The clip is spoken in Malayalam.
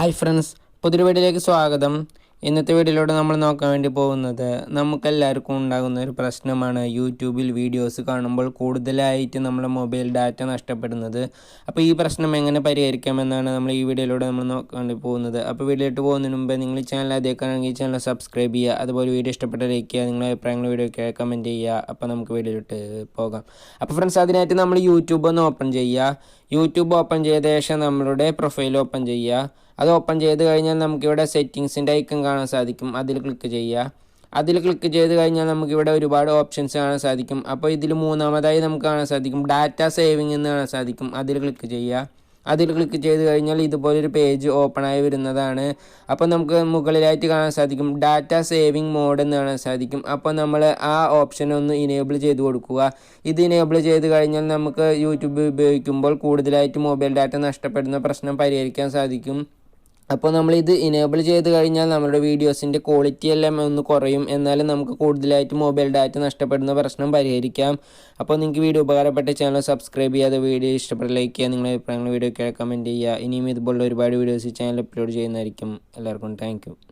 ഹായ് ഫ്രണ്ട്സ് പുതിയൊരു വീഡിയോയിലേക്ക് സ്വാഗതം. ഇന്നത്തെ വീഡിയോയിലൂടെ നമ്മൾ നോക്കാൻ വേണ്ടി പോകുന്നത് നമുക്കെല്ലാവർക്കും ഉണ്ടാകുന്ന ഒരു പ്രശ്നമാണ് യൂട്യൂബിൽ വീഡിയോസ് കാണുമ്പോൾ കൂടുതലായിട്ട് നമ്മുടെ മൊബൈൽ ഡാറ്റ നഷ്ടപ്പെടുന്നത്. അപ്പോൾ ഈ പ്രശ്നം എങ്ങനെ പരിഹരിക്കാമെന്നാണ് നമ്മൾ ഈ വീഡിയോയിലൂടെ നമ്മൾ നോക്കാൻ വേണ്ടി പോകുന്നത്. അപ്പോൾ വീഡിയോയിട്ട് പോകുന്നതിന് മുമ്പ് നിങ്ങൾ ചാനൽ ആദ്യമാക്കുകയാണെങ്കിൽ ഈ ചാനൽ സബ്സ്ക്രൈബ് ചെയ്യുക. അതുപോലെ വീഡിയോ ഇഷ്ടപ്പെട്ട ലൈക്ക് ചെയ്യുക. നിങ്ങളുടെ അഭിപ്രായങ്ങൾ വീഡിയോ ഒക്കെ കമന്റ് ചെയ്യുക. അപ്പോൾ നമുക്ക് വീഡിയോയിലോട്ട് പോകാം. അപ്പോൾ ഫ്രണ്ട്സ് അതിനായിട്ട് നമ്മൾ യൂട്യൂബ് ഒന്ന് ഓപ്പൺ ചെയ്യുക. യൂട്യൂബ് ഓപ്പൺ ചെയ്ത ശേഷം നമ്മളുടെ പ്രൊഫൈൽ ഓപ്പൺ ചെയ്യുക. അത് ഓപ്പൺ ചെയ്ത് കഴിഞ്ഞാൽ നമുക്കിവിടെ സെറ്റിങ്സിന്റെ ഐക്കൺ കാണാൻ സാധിക്കും. അതിൽ ക്ലിക്ക് ചെയ്യുക. അതിൽ ക്ലിക്ക് ചെയ്ത് കഴിഞ്ഞാൽ നമുക്കിവിടെ ഒരുപാട് ഓപ്ഷൻസ് കാണാൻ സാധിക്കും. അപ്പോൾ ഇതിൽ മൂന്നാമതായി നമുക്ക് കാണാൻ സാധിക്കും. ഡാറ്റ സേവിങ് എന്ന് കാണാൻ സാധിക്കും. അതിൽ ക്ലിക്ക് ചെയ്യുക. അതിൽ ക്ലിക്ക് ചെയ്ത് കഴിഞ്ഞാൽ ഇതുപോലൊരു പേജ് ഓപ്പൺ ആയി വരുന്നതാണ്. അപ്പോൾ നമുക്ക് മുകളിലായിട്ട് കാണാൻ സാധിക്കും. ഡാറ്റ സേവിങ് മോഡ് എന്ന് കാണാൻ സാധിക്കും. അപ്പോൾ നമ്മൾ ആ ഓപ്ഷൻ ഒന്ന് ഇനേബിൾ ചെയ്ത് കൊടുക്കുക. ഇത് ഇനേബിൾ ചെയ്ത് കഴിഞ്ഞാൽ നമുക്ക് യൂട്യൂബ് ഉപയോഗിക്കുമ്പോൾ കൂടുതലായിട്ട് മൊബൈൽ ഡാറ്റ നഷ്ടപ്പെടുന്ന പ്രശ്നം പരിഹരിക്കാൻ സാധിക്കും. അപ്പോൾ നമ്മൾ ഇത് ഇനേബിൾ ചെയ്ത് കഴിഞ്ഞാൽ നമ്മുടെ വീഡിയോസിന്റെ ക്വാളിറ്റി എല്ലാം ഒന്ന് കുറയും. എന്നാലും നമുക്ക് കൂടുതലായിട്ട് മൊബൈൽ ഡാറ്റ നഷ്ടപ്പെടുന്ന പ്രശ്നം പരിഹരിക്കാം. അപ്പോൾ നിങ്ങൾക്ക് വീഡിയോ ഉപകാരപ്പെട്ട ചാനൽ സബ്സ്ക്രൈബ് ചെയ്യാതെ വീഡിയോ ഇഷ്ടപ്പെട്ട ലൈക്ക് ചെയ്യുക. നിങ്ങളുടെ അഭിപ്രായങ്ങൾ വീഡിയോ കമന്റ് ചെയ്യുക. ഇനിയും ഇതുപോലുള്ള ഒരുപാട് വീഡിയോസ് ചാനൽ അപ്ലോഡ് ചെയ്യുന്നതായിരിക്കും. എല്ലാവർക്കും താങ്ക്